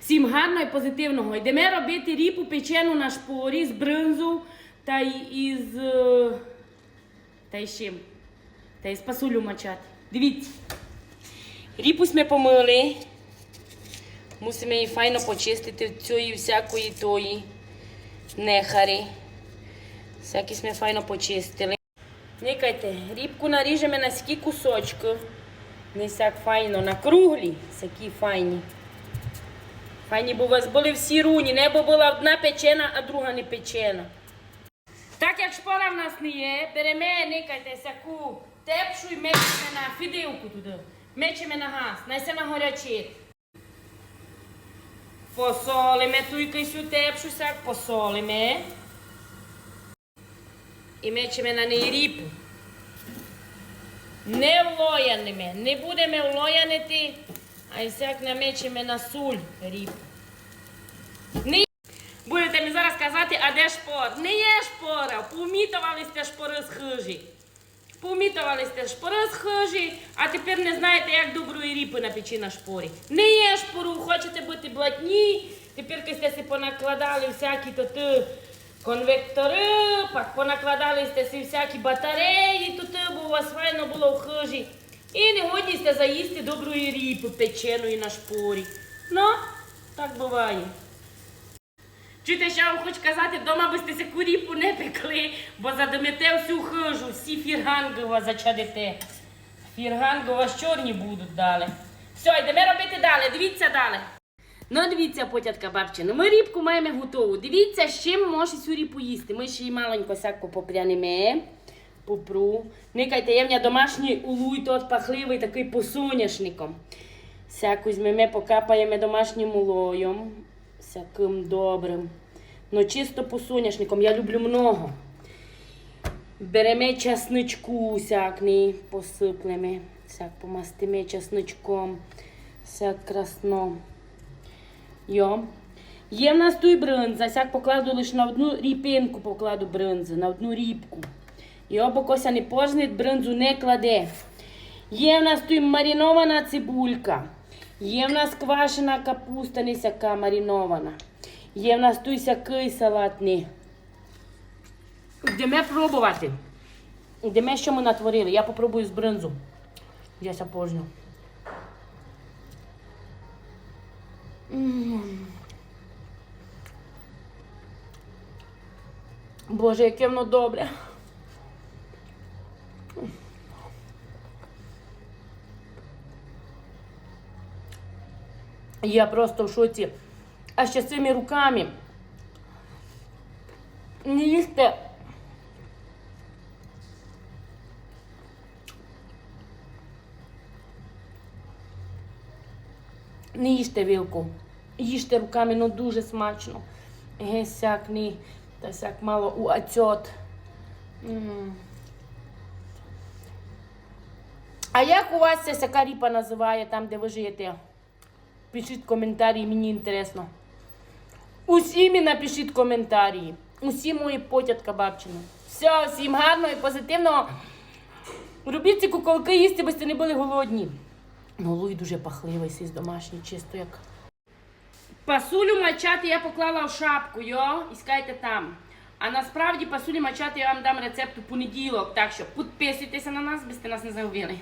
Всім гарного і позитивного. Йдемо робити ріпу печену на шпорі з бринзу та із. е, Та й чим? Та з пасулю мачати. Дивіться. Ріпу ми помили. Мусимо її файно почистити цієї всякої тої нехари. Всякі ми файно почистили. Никайте, рібку наріжемо на скі кусочки. Не сяк файно, на круглі, сякі файні. Файні, бо у вас були всі руні, не бо була одна печена, а друга не печена. Так як шпора в нас не є, беремо, никайте, сяку тепшу і мечемо на фідилку туди. Мечемо на газ, найсе на горячит. Посолимо ту якусь тепшу сяк, посолимо. І мечемо на неї ріпу. Не влояними, не будемо влоянити, а й сяк намечемо на суль ріпу. Не... Будете мені зараз казати, а де шпор? Не є шпора, помітували шпори з хижі. Помітували шпори з хижі, а тепер не знаєте, як доброї ріпи напечі на шпорі. Не є шпору, хочете бути блатні, тепер сте си понакладали всякі то ти конвектори, пак понакладали сте си всякі батареї, то ти, бо у вас файно було в хижі. І не годні сте заїсти доброї ріпи печеної на шпорі. Ну, так буває. Чуєте, що вам хочу казати, вдома би сте таку ріпу не пекли, бо задимите всю хижу, всі вас зачадите. Фірганги у чорні будуть далі. Все, йдемо робити далі, дивіться далі. Ну, дивіться, потятка бабчина, ми рібку маємо готову. Дивіться, з чим може цю ріпу їсти. Ми ще її маленько сяко попрянемо. Попру. Никайте, є в мене домашній улуй, тот пахливий такий по соняшником. Сяку візьмемо, покапаємо домашнім улоєм. Всяким добрим. Ну, чисто по соняшником, я люблю много. Беремо часничку всякний, посиплемо, всяк помастимо часничком, всяк красно. Йо. Є в нас тут бринза, всяк покладу лише на одну ріпинку покладу бринзи, на одну ріпку. Кося не пожнить, бринзу не кладе. Є в нас тут маринована цибулька. Є в нас квашена капуста, не сяка маринована. Є в нас тут сякий салатний. Йдемо пробувати. Йдемо, що ми натворили. Я попробую з бринзу. Я ся пожню. Боже, яке воно добре. Я просто в шоці. А ще цими руками. Не їсти. Не їжте вилку. Їжте руками, ну дуже смачно. Гесяк, ні, та сяк мало у ацьот. А як у вас ця сяка ріпа називає там, де ви живете? Пишіть коментарі, мені інтересно. Усім напишіть коментарі. Усі мої потятка бабчина. Все, всім гарного і позитивного. Робіть ці куколки їсти, бо не були голодні. Ну, луй дуже пахливий, сись домашній, чисто як. Пасулю мачати я поклала в шапку, йо, іскайте там. А насправді пасулю мачати я вам дам рецепт у понеділок. Так що підписуйтеся на нас, сте нас не загубили.